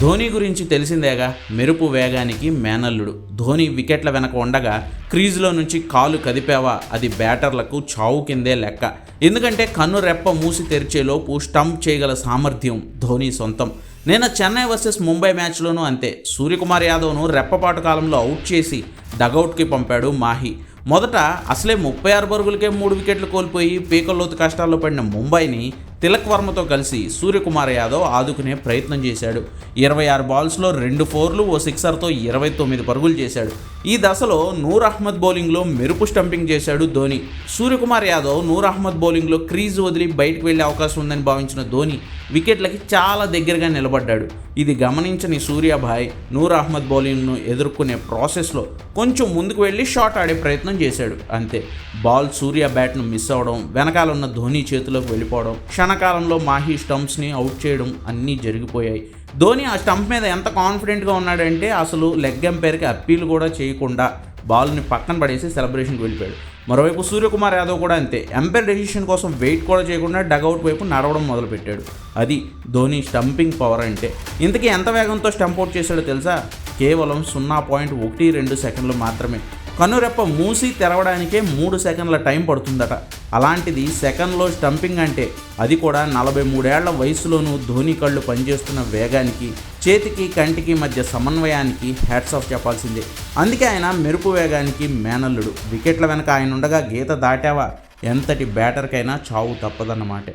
ధోని గురించి తెలిసిందేగా మెరుపు వేగానికి మేనల్లుడు. ధోని వికెట్ల వెనక ఉండగా క్రీజులో నుంచి కాలు కదిపావా? అది బ్యాటర్లకు చావు కిందే లెక్క. ఎందుకంటే కన్ను రెప్ప మూసి తెరిచేలోపు స్టంప్ చేయగల సామర్థ్యం ధోని సొంతం. నేను చెన్నై వర్సెస్ ముంబై మ్యాచ్లోనూ అంతే. సూర్యకుమార్ యాదవ్ను రెప్పపాటు కాలంలో అవుట్ చేసి డగౌట్కి పంపాడు మాహి. మొదట అసలే ముప్పై ఆరు పరుగులకే మూడు వికెట్లు కోల్పోయి పీకల్లోతు కష్టాల్లో పడిన ముంబైని తిలక్ వర్మతో కలిసి సూర్యకుమార్ యాదవ్ ఆదుకునే ప్రయత్నం చేశాడు. ఇరవై ఆరు బాల్స్లో రెండు ఫోర్లు ఓ సిక్సర్తో ఇరవై తొమ్మిది పరుగులు చేశాడు. ఈ దశలో నూర్ అహ్మద్ బౌలింగ్లో మెరుపు స్టంపింగ్ చేశాడు ధోని. సూర్యకుమార్ యాదవ్ నూర్ అహ్మద్ బౌలింగ్లో క్రీజ్ వదిలి బయటకు వెళ్ళే అవకాశం ఉందని భావించిన ధోని వికెట్లకి చాలా దగ్గరగా నిలబడ్డాడు. ఇది గమనించని సూర్యాభాయ్ నూర్ అహ్మద్ బౌలింగ్ను ఎదుర్కొనే ప్రాసెస్లో కొంచెం ముందుకు వెళ్ళి షాట్ ఆడే ప్రయత్నం చేశాడు. అంతే బాల్ సూర్య బ్యాట్ను మిస్ అవడం వెనకాలన్న ధోని చేతిలోకి వెళ్ళిపోవడం క్షణకాలంలో మాహీ స్టంప్స్ని అవుట్ చేయడం అన్నీ జరిగిపోయాయి. ధోని ఆ స్టంప్ మీద ఎంత కాన్ఫిడెంట్గా ఉన్నాడంటే అసలు లెగ్ ఎంపైర్కి అప్పీల్ కూడా చేయకుండా బాల్ని పక్కన పడేసి సెలబ్రేషన్కి వెళ్ళిపోయాడు. మరోవైపు సూర్యకుమార్ యాదవ్ కూడా అంతే. ఎంపైర్ డెసిషన్ కోసం వెయిట్ కూడా చేయకుండా డగౌట్ వైపు నడవడం మొదలుపెట్టాడు. అది ధోని స్టంపింగ్ పవర్ అంటే. ఇంతకీ ఎంత వేగంతో స్టంప్ అవుట్ చేశాడో తెలుసా? కేవలం సున్నా పాయింట్ ఒకటి రెండు సెకండ్లు మాత్రమే. కనురెప్ప మూసి తెరవడానికే మూడు సెకండ్ల టైం పడుతుందట. అలాంటిది సెకండ్లో స్టంపింగ్ అంటే అది కూడా నలభై మూడేళ్ళ వయసులోనూ ధోని కళ్ళు పనిచేస్తున్న వేగానికి చేతికి కంటికి మధ్య సమన్వయానికి హ్యాట్స్ ఆఫ్ చెప్పాల్సిందే. అందుకే ఆయన మెరుపు వేగానికి మేనల్లుడు. వికెట్ల వెనక ఆయన ఉండగా గీత దాటావా? ఎంతటి బ్యాటర్కైనా చావు తప్పదన్నమాటే